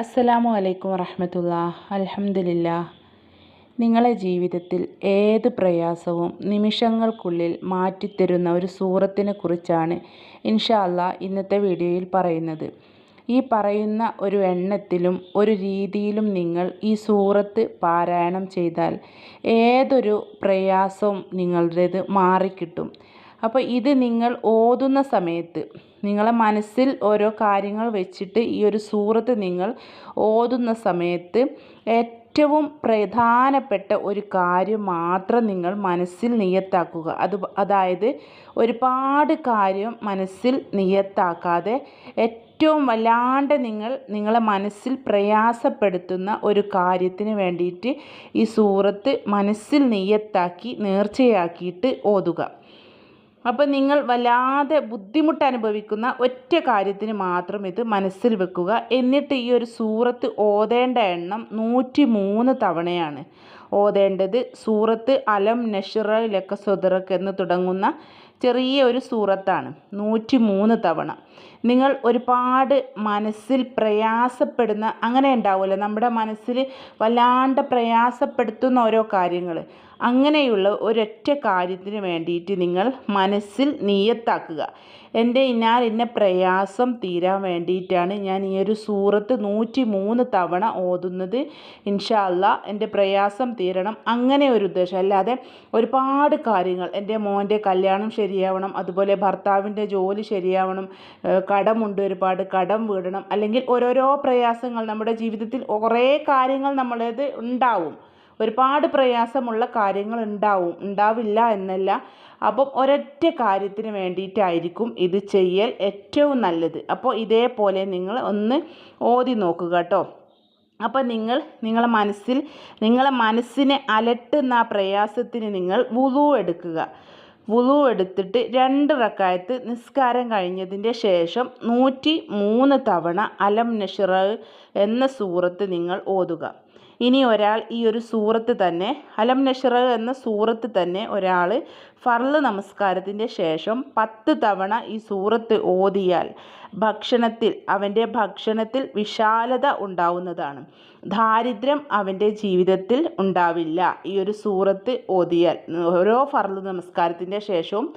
അസ്സലാമു അലൈക്കും വറഹമത്തുള്ള അലഹമില്ല നിങ്ങളെ ജീവിതത്തിൽ ഏത് പ്രയാസവും നിമിഷങ്ങൾക്കുള്ളിൽ മാറ്റിത്തരുന്ന ഒരു സൂറത്തിനെ കുറിച്ചാണ് ഇൻഷാ ഇന്നത്തെ വീഡിയോയിൽ പറയുന്നത്. ഈ പറയുന്ന ഒരു എണ്ണത്തിലും ഒരു രീതിയിലും നിങ്ങൾ ഈ സൂറത്ത് പാരായണം ചെയ്താൽ ഏതൊരു പ്രയാസവും നിങ്ങളുടേത് മാറിക്കിട്ടും. അപ്പോൾ ഇത് നിങ്ങൾ ഓതുന്ന സമയത്ത് നിങ്ങളെ മനസ്സിൽ ഓരോ കാര്യങ്ങൾ വെച്ചിട്ട് ഈ ഒരു സൂറത്ത് നിങ്ങൾ ഓതുന്ന സമയത്ത് ഏറ്റവും പ്രധാനപ്പെട്ട ഒരു കാര്യം മാത്രം നിങ്ങൾ മനസ്സിൽ നിയത്താക്കുക. അത് അതായത് ഒരുപാട് കാര്യം മനസ്സിൽ നിയത്താക്കാതെ ഏറ്റവും വല്ലാണ്ട് നിങ്ങൾ നിങ്ങളെ മനസ്സിൽ പ്രയാസപ്പെടുത്തുന്ന ഒരു കാര്യത്തിന് വേണ്ടിയിട്ട് ഈ സൂറത്ത് മനസ്സിൽ നിയത്താക്കി നേർച്ചയാക്കിയിട്ട് ഓതുക. അപ്പോൾ നിങ്ങൾ വല്ലാതെ ബുദ്ധിമുട്ട് അനുഭവിക്കുന്ന ഒറ്റ കാര്യത്തിന് മാത്രം ഇത് മനസ്സിൽ വെക്കുക. എന്നിട്ട് ഈ ഒരു സൂറത്ത് ഓതേണ്ട എണ്ണം നൂറ്റി മൂന്ന് തവണയാണ്. ഓതേണ്ടത് സൂറത്ത് അലം നഷറ ലക്ക സ്വദറക്ക് എന്ന് തുടങ്ങുന്ന ചെറിയ ഒരു സൂറത്താണ്. നൂറ്റി മൂന്ന് തവണ. നിങ്ങൾ ഒരുപാട് മനസ്സിൽ പ്രയാസപ്പെടുന്ന അങ്ങനെ ഉണ്ടാവുമല്ലോ. നമ്മുടെ മനസ്സിൽ വല്ലാണ്ട് പ്രയാസപ്പെടുത്തുന്ന ഓരോ കാര്യങ്ങൾ. അങ്ങനെയുള്ള ഒരൊറ്റ കാര്യത്തിന് വേണ്ടിയിട്ട് നിങ്ങൾ മനസ്സിൽ നീയത്താക്കുക എന്റെ ഇന്നാൽ ഇന്ന പ്രയാസം തീരാൻ വേണ്ടിയിട്ടാണ് ഞാൻ ഈ ഒരു സൂറത്ത് നൂറ്റി മൂന്ന് തവണ ഓതുന്നത്. ഇൻഷാല്ല എന്റെ പ്രയാസം തീരണം. അങ്ങനെ ഒരു ഉദ്ദേശം. അല്ലാതെ ഒരുപാട് കാര്യങ്ങൾ. എന്റെ മോന്റെ കല്യാണം ശരിയാവണം. അതുപോലെ ഭർത്താവിന്റെ ജോലി ശരിയാവണം. കടമുണ്ട് ഒരുപാട് കടം വീടണം. അല്ലെങ്കിൽ ഓരോരോ പ്രയാസങ്ങൾ നമ്മുടെ ജീവിതത്തിൽ കുറേ കാര്യങ്ങൾ നമ്മളത് ഉണ്ടാവും. ഒരുപാട് പ്രയാസമുള്ള കാര്യങ്ങൾ ഉണ്ടാവും. ഉണ്ടാവില്ല എന്നല്ല. അപ്പം ഒരൊറ്റ കാര്യത്തിന് വേണ്ടിയിട്ടായിരിക്കും ഇത് ചെയ്യൽ ഏറ്റവും നല്ലത്. അപ്പോൾ ഇതേപോലെ നിങ്ങൾ ഒന്ന് ഓതി നോക്കുക കേട്ടോ. അപ്പോൾ നിങ്ങൾ നിങ്ങളെ മനസ്സിൽ നിങ്ങളെ മനസ്സിനെ അലട്ടുന്ന ആ പ്രയാസത്തിന് നിങ്ങൾ വുളു എടുക്കുക. വുളു എടുത്തിട്ട് രണ്ട് റക്കായത്ത് നിസ്കാരം കഴിഞ്ഞതിന്റെ ശേഷം നൂറ്റി മൂന്ന് തവണ അലം നഷിറ എന്ന സൂറത്ത് നിങ്ങൾ ഓതുക. ഇനി ഒരാൾ ഈ ഒരു സൂറത്ത് തന്നെ അലം നഷറ എന്ന സൂറത്ത് തന്നെ ഒരാൾ ഫർൾ നമസ്കാരത്തിന്റെ ശേഷം പത്ത് തവണ ഈ സൂറത്ത് ഓതിയാൽ ഭക്ഷണത്തിൽ അവന്റെ ഭക്ഷണത്തിൽ വിശാലത ഉണ്ടാവുന്നതാണ്. ദാരിദ്ര്യം അവന്റെ ജീവിതത്തിൽ ഉണ്ടാവില്ല. ഈ ഒരു സൂറത്ത് ഓതിയാൽ ഓരോ ഫർൾ നമസ്കാരത്തിന്റെ ശേഷവും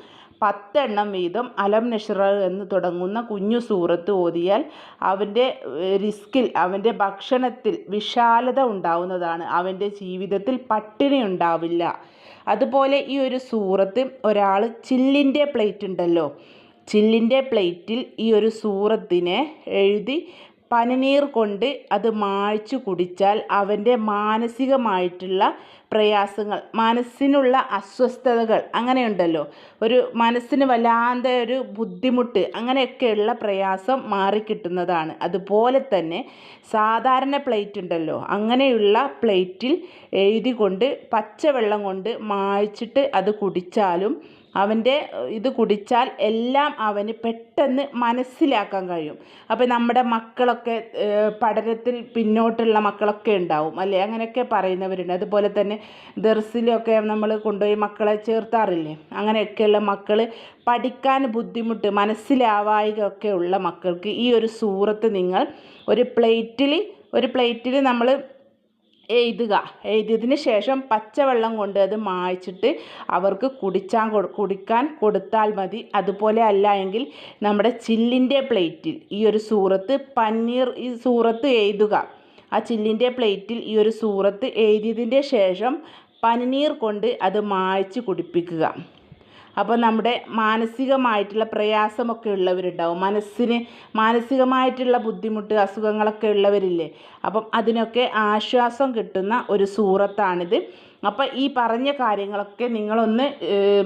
പത്തെണ്ണം വീതം അലം നഷ്റ എന്ന് തുടങ്ങുന്ന കുഞ്ഞു സൂറത്ത് ഓതിയാൽ അവന്റെ റിസ്കിൽ അവന്റെ ഭക്ഷണത്തിൽ വിശാലത ഉണ്ടാവുന്നതാണ്. അവന്റെ ജീവിതത്തിൽ പട്ടിണി ഉണ്ടാവില്ല. അതുപോലെ ഈ ഒരു സൂറത്ത് ഒരാൾ ചില്ലിന്റെ പ്ലേറ്റ് ഉണ്ടല്ലോ. ചില്ലിന്റെ പ്ലേറ്റിൽ ഈ ഒരു സൂറത്തിനെ എഴുതി പനിനീർ കൊണ്ട് അത് മായ്ച്ചു കുടിച്ചാൽ അവന്റെ മാനസികമായിട്ടുള്ള പ്രയാസങ്ങൾ മനസ്സിനുള്ള അസ്വസ്ഥതകൾ അങ്ങനെയുണ്ടല്ലോ. ഒരു മനസ്സിന് വല്ലാത്ത ഒരു ബുദ്ധിമുട്ട് അങ്ങനെയൊക്കെയുള്ള പ്രയാസം മാറിക്കിട്ടുന്നതാണ്. അതുപോലെ തന്നെ സാധാരണ പ്ലേറ്റ് ഉണ്ടല്ലോ അങ്ങനെയുള്ള പ്ലേറ്റിൽ എഴുതി കൊണ്ട് പച്ചവെള്ളം കൊണ്ട് മായ്ച്ചിട്ട് അത് കുടിച്ചാലും അവന്റെ ഇത് കുടിച്ചാൽ എല്ലാം അവന് പെട്ടെന്ന് മനസ്സിലാക്കാൻ കഴിയും. അപ്പോൾ നമ്മുടെ മക്കളൊക്കെ പഠനത്തിൽ പിന്നോട്ടുള്ള മക്കളൊക്കെ ഉണ്ടാവും അല്ലേ? അങ്ങനെയൊക്കെ പറയുന്നവരുണ്ട്. അതുപോലെ തന്നെ ദർസിലൊക്കെ നമ്മൾ കൊണ്ടുപോയി മക്കളെ ചേർത്താറില്ലേ? അങ്ങനെയൊക്കെയുള്ള മക്കൾ പഠിക്കാൻ ബുദ്ധിമുട്ട് മനസ്സിലാവായികയൊക്കെ ഉള്ള മക്കൾക്ക് ഈ ഒരു സൂറത്ത് നിങ്ങൾ ഒരു പ്ലേറ്റിൽ ഒരു പ്ലേറ്റിൽ നമ്മൾ എഴുതുക. എഴുതിയതിന് ശേഷം പച്ചവെള്ളം കൊണ്ട് അത് മായ്ച്ചിട്ട് അവർക്ക് കുടിച്ചാൻ കുടിക്കാൻ കൊടുത്താൽ മതി. അതുപോലെ അല്ല എങ്കിൽ നമ്മുടെ ചില്ലിന്റെ പ്ലേറ്റിൽ ഈ ഒരു സൂറത്ത് പന്നീർ ഈ സൂറത്ത് എഴുതുക. ആ ചില്ലിന്റെ പ്ലേറ്റിൽ ഈ ഒരു സൂറത്ത് എഴുതിയതിന്റെ ശേഷം പനിനീർ കൊണ്ട് അത് മായ്ച്ച് കുടിപ്പിക്കുക. അപ്പോൾ നമ്മുടെ മാനസികമായിട്ടുള്ള പ്രയാസമൊക്കെ ഉള്ളവരുണ്ടാവും. മനസ്സിന് മാനസികമായിട്ടുള്ള ബുദ്ധിമുട്ട് അസുഖങ്ങളൊക്കെ ഉള്ളവരില്ലേ? അപ്പം അതിനൊക്കെ ആശ്വാസം കിട്ടുന്ന ഒരു സൂറത്താണിത്. അപ്പോൾ ഈ പറഞ്ഞ കാര്യങ്ങളൊക്കെ നിങ്ങളൊന്ന്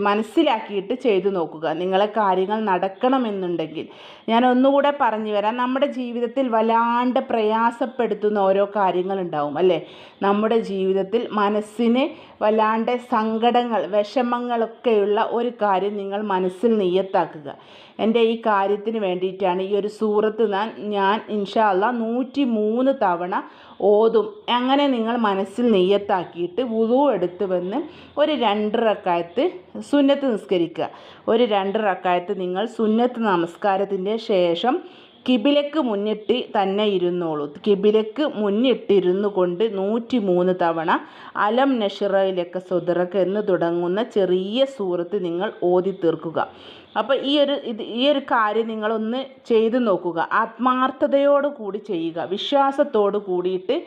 മനസ്സിലാക്കിയിട്ട് ചെയ്തു നോക്കുക. നിങ്ങളെ കാര്യങ്ങൾ നടക്കണമെന്നുണ്ടെങ്കിൽ. ഞാൻ ഒന്നുകൂടെ പറഞ്ഞു വരാം നമ്മുടെ ജീവിതത്തിൽ വല്ലാണ്ട് പ്രയാസപ്പെടുത്തുന്ന ഓരോ കാര്യങ്ങളുണ്ടാവും അല്ലേ? നമ്മുടെ ജീവിതത്തിൽ മനസ്സിന് വല്ലാണ്ട് സങ്കടങ്ങൾ വിഷമങ്ങളൊക്കെയുള്ള ഒരു കാര്യം നിങ്ങൾ മനസ്സിൽ നെയ്യത്താക്കുക. എന്റെ ഈ കാര്യത്തിന് വേണ്ടിയിട്ടാണ് ഈ ഒരു സൂറത്ത് ഞാൻ ഞാൻ ഇൻഷാല്ല നൂറ്റി മൂന്ന് തവണ ഓതും. അങ്ങനെ നിങ്ങൾ മനസ്സിൽ നെയ്യത്താക്കിയിട്ട് വുളു എടുത്ത് വന്ന് ഒരു രണ്ട് റക്കായത്ത് സുന്നത്ത് നിസ്കരിക്കുക. ഒരു രണ്ട് റക്കായത്ത് നിങ്ങൾ സുന്നത്ത് നമസ്കാരത്തിന്റെ ശേഷം കിബിലക്ക് മുന്നിട്ട് തന്നെ ഇരുന്നോളൂ. കിബിലക്ക് മുന്നിട്ടിരുന്നു കൊണ്ട് നൂറ്റി മൂന്ന് തവണ അലം നഷിറയിലൊക്കെ സുദറക്ക് എന്ന് തുടങ്ങുന്ന ചെറിയ സൂറത്ത് നിങ്ങൾ ഓതി തീർക്കുക അപ്പോൾ ഈ ഒരു ഇത് ഈ ഒരു കാര്യം നിങ്ങളൊന്ന് ചെയ്തു നോക്കുക. ആത്മാർത്ഥതയോട് കൂടി ചെയ്യുക. വിശ്വാസത്തോട് കൂടിയിട്ട്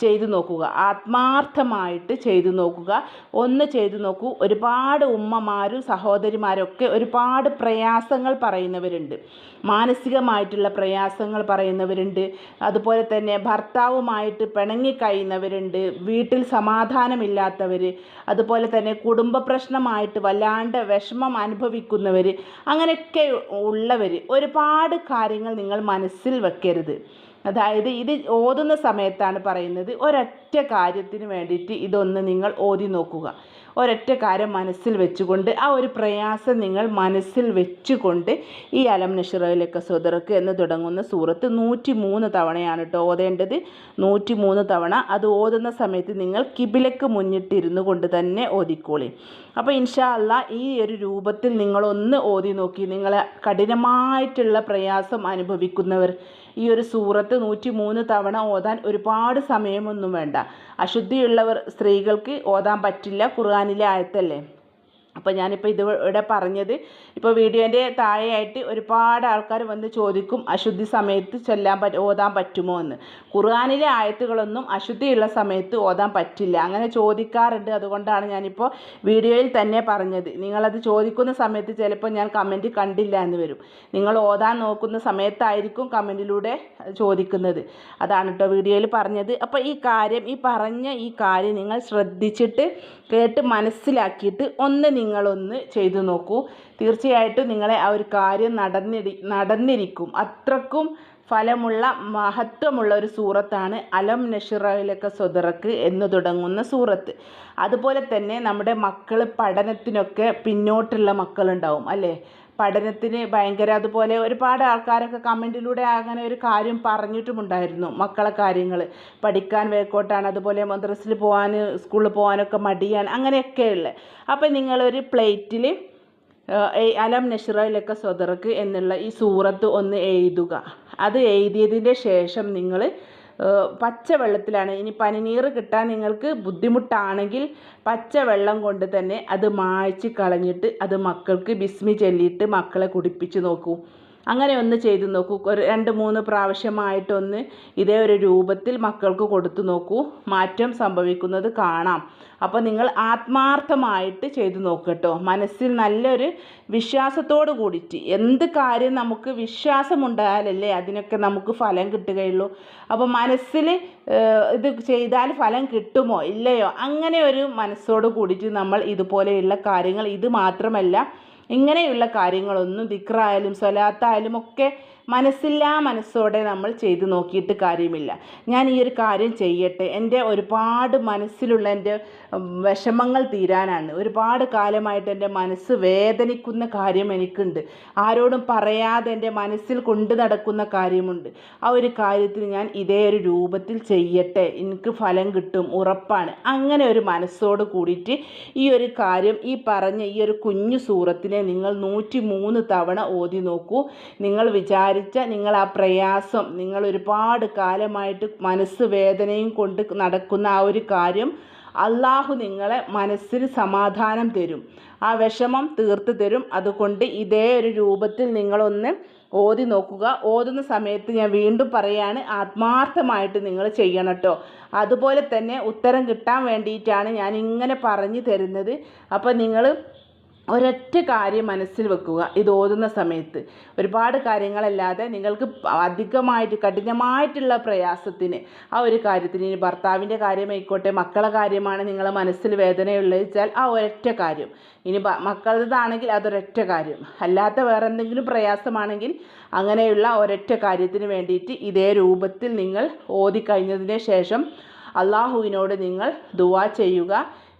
ചെയ്തു നോക്കുക. ആത്മാർത്ഥമായിട്ട് ചെയ്തു നോക്കുക. ഒന്ന് ചെയ്തു നോക്കൂ. ഒരുപാട് ഉമ്മമാരും സഹോദരിമാരൊക്കെ ഒരുപാട് പ്രയാസങ്ങൾ പറയുന്നവരുണ്ട്. മാനസികമായിട്ടുള്ള പ്രയാസങ്ങൾ പറയുന്നവരുണ്ട്. അതുപോലെ തന്നെ ഭർത്താവുമായിട്ട് പിണങ്ങിക്കഴിയുന്നവരുണ്ട് വീട്ടിൽ സമാധാനമില്ലാത്തവർ അതുപോലെ തന്നെ കുടുംബ പ്രശ്നമായിട്ട് വല്ലാണ്ട് വിഷമം അനുഭവിക്കുന്നവർ അങ്ങനെയൊക്കെ ഉള്ളവർ ഒരുപാട് കാര്യങ്ങൾ നിങ്ങൾ മനസ്സിൽ വെക്കരുത്. അതായത് ഇത് ഓതുന്ന സമയത്താണ് പറയുന്നത് ഒരൊറ്റ കാര്യത്തിന് വേണ്ടിയിട്ട് ഇതൊന്ന് നിങ്ങൾ ഓതി നോക്കുക. ഒരൊറ്റ കാര്യം മനസ്സിൽ വെച്ചുകൊണ്ട് ആ ഒരു പ്രയാസം നിങ്ങൾ മനസ്സിൽ വെച്ചുകൊണ്ട് ഈ അലം നഷറയിലൊക്കെ സുദർക്ക് എന്ന് തുടങ്ങുന്ന സൂറത്ത് നൂറ്റി മൂന്ന് തവണയാണ് കേട്ടോ ഓതേണ്ടത്. നൂറ്റി മൂന്ന് തവണ അത് ഓതുന്ന സമയത്ത് നിങ്ങൾ കിബിലക്ക് മുന്നിട്ടിരുന്നു കൊണ്ട് തന്നെ ഓതിക്കോളി. അപ്പോൾ ഇൻഷാ അല്ല ഈ ഒരു രൂപത്തിൽ നിങ്ങളൊന്ന് ഓതി നോക്കി. നിങ്ങളെ കഠിനമായിട്ടുള്ള പ്രയാസം അനുഭവിക്കുന്നവർ ഈ ഒരു സൂറത്ത് നൂറ്റി മൂന്ന് തവണ ഓതാൻ ഒരുപാട് സമയമൊന്നും വേണ്ട. അശുദ്ധിയുള്ളവർ സ്ത്രീകൾക്ക് ഓതാൻ പറ്റില്ല. ഖുർആാനിലെ ആയത്തല്ലേ? അപ്പോൾ ഞാനിപ്പോൾ ഇത് ഇവിടെ പറഞ്ഞത് ഇപ്പോൾ വീഡിയോന്റെ താഴെയായിട്ട് ഒരുപാട് ആൾക്കാർ വന്ന് ചോദിക്കും അശുദ്ധി സമയത്ത് ചൊല്ലാൻ പറ്റ ഓതാൻ പറ്റുമോ? എന്ന്. ഖുർആാനിലെ ആയത്തുകളൊന്നും അശുദ്ധിയുള്ള സമയത്ത് ഓതാൻ പറ്റില്ല. അങ്ങനെ ചോദിക്കാറുണ്ട്. അതുകൊണ്ടാണ് ഞാനിപ്പോൾ വീഡിയോയിൽ തന്നെ പറഞ്ഞത്. നിങ്ങളത് ചോദിക്കുന്ന സമയത്ത് ചിലപ്പോൾ ഞാൻ കമന്റ് കണ്ടില്ല എന്ന് വരും. നിങ്ങൾ ഓതാൻ നോക്കുന്ന സമയത്തായിരിക്കും കമന്റിലൂടെ ചോദിക്കുന്നത്. അതാണ് കേട്ടോ വീഡിയോയിൽ പറഞ്ഞത്. അപ്പോൾ ഈ കാര്യം ഈ പറഞ്ഞ ഈ കാര്യം നിങ്ങൾ ശ്രദ്ധിച്ചിട്ട് കേട്ട് മനസ്സിലാക്കിയിട്ട് ഒന്ന് നിങ്ങളൊന്ന് ചെയ്തു നോക്കൂ. തീർച്ചയായിട്ടും നിങ്ങളെ ആ ഒരു കാര്യം നടന്നിരി നടന്നിരിക്കും. അത്രക്കും ഫലമുള്ള മഹത്വമുള്ള ഒരു സൂറത്താണ് അലം നഷിറയിലൊക്കെ സ്വതറക്ക് എന്ന് തുടങ്ങുന്ന സൂറത്ത്. അതുപോലെ തന്നെ നമ്മുടെ മക്കൾ പഠനത്തിനൊക്കെ പിന്നോട്ടുള്ള മക്കളുണ്ടാവും അല്ലേ? പഠനത്തിന് ഭയങ്കര അതുപോലെ ഒരുപാട് ആൾക്കാരൊക്കെ കമന്റിലൂടെ അങ്ങനെ ഒരു കാര്യം പറഞ്ഞിട്ടുമുണ്ടായിരുന്നു മക്കളെ കാര്യങ്ങൾ. പഠിക്കാൻ വേക്കോട്ടാണ് അതുപോലെ മദ്രസിൽ പോകാൻ സ്കൂളിൽ പോകാനൊക്കെ മടിയാണ് അങ്ങനെയൊക്കെയുള്ള. അപ്പോൾ നിങ്ങളൊരു പ്ലേറ്റിൽ അലം നഷ്റയിലൊക്കെ സ്വതറക്ക് എന്നുള്ള ഈ സൂറത്ത് ഒന്ന് എഴുതുക. അത് എഴുതിയതിന്റെ ശേഷം നിങ്ങൾ പച്ചവെള്ളത്തിലാണ്. ഇനി പനിനീർ കിട്ടാൻ നിങ്ങൾക്ക് ബുദ്ധിമുട്ടാണെങ്കിൽ പച്ചവെള്ളം കൊണ്ട് തന്നെ അത് മായ്ച്ച് കളഞ്ഞിട്ട് അത് മക്കൾക്ക് ബിസ്മി ചൊല്ലിയിട്ട് മക്കളെ കുടിപ്പിച്ച് നോക്കൂ. അങ്ങനെ ഒന്ന് ചെയ്ത് നോക്കൂ. ഒരു രണ്ട് മൂന്ന് പ്രാവശ്യമായിട്ടൊന്ന് ഇതേ ഒരു രൂപത്തിൽ മക്കൾക്ക് കൊടുത്തു നോക്കൂ. മാറ്റം സംഭവിക്കുന്നത് കാണാം. അപ്പോൾ നിങ്ങൾ ആത്മാർത്ഥമായിട്ട് ചെയ്തു നോക്കട്ടോ. മനസ്സിൽ നല്ലൊരു വിശ്വാസത്തോട് കൂടിയിട്ട് എന്ത് കാര്യം നമുക്ക് വിശ്വാസമുണ്ടായാലല്ലേ അതിനൊക്കെ നമുക്ക് ഫലം കിട്ടുകയുള്ളൂ. അപ്പോൾ മനസ്സിൽ ഇത് ചെയ്താൽ ഫലം കിട്ടുമോ ഇല്ലയോ? അങ്ങനെ ഒരു മനസ്സോട് കൂടിയിട്ട് നമ്മൾ ഇതുപോലെയുള്ള കാര്യങ്ങൾ ഇത് മാത്രമല്ല ഇങ്ങനെയുള്ള കാര്യങ്ങളൊന്നും ദിക്റായാലും സ്വലാത്തായാലും ഒക്കെ മനസ്സില്ലാ മനസ്സോടെ നമ്മൾ ചെയ്തു നോക്കിയിട്ട് കാര്യമില്ല. ഞാൻ ഈ ഒരു കാര്യം ചെയ്യട്ടെ. എന്റെ ഒരുപാട് മനസ്സിലുള്ള എന്റെ വിഷമങ്ങൾ തീരാനാണ്. ഒരുപാട് കാലമായിട്ട് എന്റെ മനസ്സ് വേദനിക്കുന്ന കാര്യം എനിക്കുണ്ട്. ആരോടും പറയാതെ എന്റെ മനസ്സിൽ കൊണ്ടു നടക്കുന്ന കാര്യമുണ്ട്. ആ ഒരു കാര്യത്തിൽ ഞാൻ ഇതേ ഒരു രൂപത്തിൽ ചെയ്യട്ടെ. എനിക്ക് ഫലം കിട്ടും. ഉറപ്പാണ്. അങ്ങനെ ഒരു മനസ്സോട് കൂടിയിട്ട് ഈ ഒരു കാര്യം ഈ പറഞ്ഞ ഈ ഒരു കുഞ്ഞു സൂറത്തിനെ നിങ്ങൾ നൂറ്റി തവണ ഓതി നോക്കൂ. നിങ്ങൾ വിചാരിച്ച നിങ്ങൾ ആ പ്രയാസം. നിങ്ങൾ ഒരുപാട് കാലമായിട്ട് മനസ്സ് വേദനയും കൊണ്ട് നടക്കുന്ന ആ ഒരു കാര്യം അള്ളാഹു നിങ്ങളെ മനസ്സിന് സമാധാനം തരും. ആ വിഷമം തീർത്ത് തരും. അതുകൊണ്ട് ഇതേ ഒരു രൂപത്തിൽ നിങ്ങളൊന്ന് ഓതി നോക്കുക. ഓതുന്ന സമയത്ത് ഞാൻ വീണ്ടും പറയാണ് ആത്മാർത്ഥമായിട്ട് നിങ്ങൾ ചെയ്യണം കേട്ടോ. അതുപോലെ തന്നെ ഉത്തരം കിട്ടാൻ വേണ്ടിയിട്ടാണ് ഞാൻ ഇങ്ങനെ പറഞ്ഞു തരുന്നത്. അപ്പോൾ നിങ്ങൾ ഒരൊറ്റ കാര്യം മനസ്സിൽ വെക്കുക. ഇത് ഓതുന്ന സമയത്ത്. ഒരുപാട് കാര്യങ്ങളല്ലാതെ നിങ്ങൾക്ക് അധികമായിട്ട് കഠിനമായിട്ടുള്ള പ്രയാസത്തിന് ആ ഒരു കാര്യത്തിന് ഇനി ഭർത്താവിന്റെ കാര്യമായിക്കോട്ടെ മക്കളെ കാര്യമാണ് നിങ്ങളെ മനസ്സിൽ വേദനയുള്ളത് വെച്ചാൽ ആ ഒരൊറ്റ കാര്യം. ഇനി മക്കളതാണെങ്കിൽ അതൊരൊറ്റ കാര്യം. അല്ലാത്ത വേറെ എന്തെങ്കിലും പ്രയാസമാണെങ്കിൽ അങ്ങനെയുള്ള ഒരൊറ്റ കാര്യത്തിന് വേണ്ടിയിട്ട് ഇതേ രൂപത്തിൽ നിങ്ങൾ ഓതി കഴിഞ്ഞതിന് ശേഷം അള്ളാഹുവിനോട് നിങ്ങൾ ദുവാ ചെയ്യുക.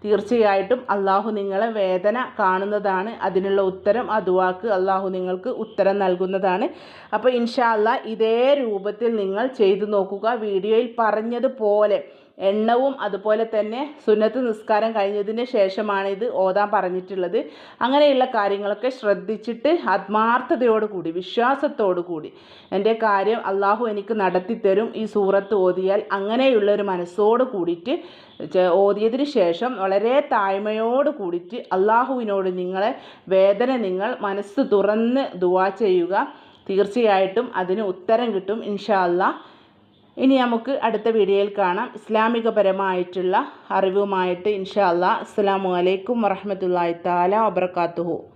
തീർച്ചയായിട്ടും അള്ളാഹു നിങ്ങളെ വേദന കാണുന്നതാണ്. അതിനുള്ള ഉത്തരം അതുവാക്ക് അള്ളാഹു നിങ്ങൾക്ക് ഉത്തരം നൽകുന്നതാണ്. അപ്പോൾ ഇൻഷാ ഇതേ രൂപത്തിൽ നിങ്ങൾ ചെയ്തു നോക്കുക. വീഡിയോയിൽ പറഞ്ഞതുപോലെ എണ്ണവും അതുപോലെ തന്നെ സുന്നത്ത് നിസ്കാരം കഴിഞ്ഞതിന് ശേഷമാണ് ഇത് ഓതാൻ പറഞ്ഞിട്ടുള്ളത്. അങ്ങനെയുള്ള കാര്യങ്ങളൊക്കെ ശ്രദ്ധിച്ചിട്ട് ആത്മാർത്ഥതയോടുകൂടി വിശ്വാസത്തോടുകൂടി എന്റെ കാര്യം അള്ളാഹു എനിക്ക് നടത്തിത്തരും ഈ സൂറത്ത് ഓതിയാൽ. അങ്ങനെയുള്ള ഒരു മനസ്സോട് കൂടിയിട്ട് ഓതിയതിന് ശേഷം വളരെ താഴ്മയോട് കൂടിയിട്ട് അള്ളാഹുവിനോട് നിങ്ങളെ വേദന നിങ്ങൾ മനസ്സ് തുറന്ന് ദുവാ ചെയ്യുക. തീർച്ചയായിട്ടും അതിന് ഉത്തരം കിട്ടും ഇൻഷാ ഇനി നമുക്ക് അടുത്ത വീഡിയോയിൽ കാണാം. ഇസ്ലാമികപരമായിട്ടുള്ള അറിവുമായിട്ട് ഇൻഷാ അസ്സാം വലൈക്കും വറഹമത്തല്ലാ താല വബർക്കാത്തുഹു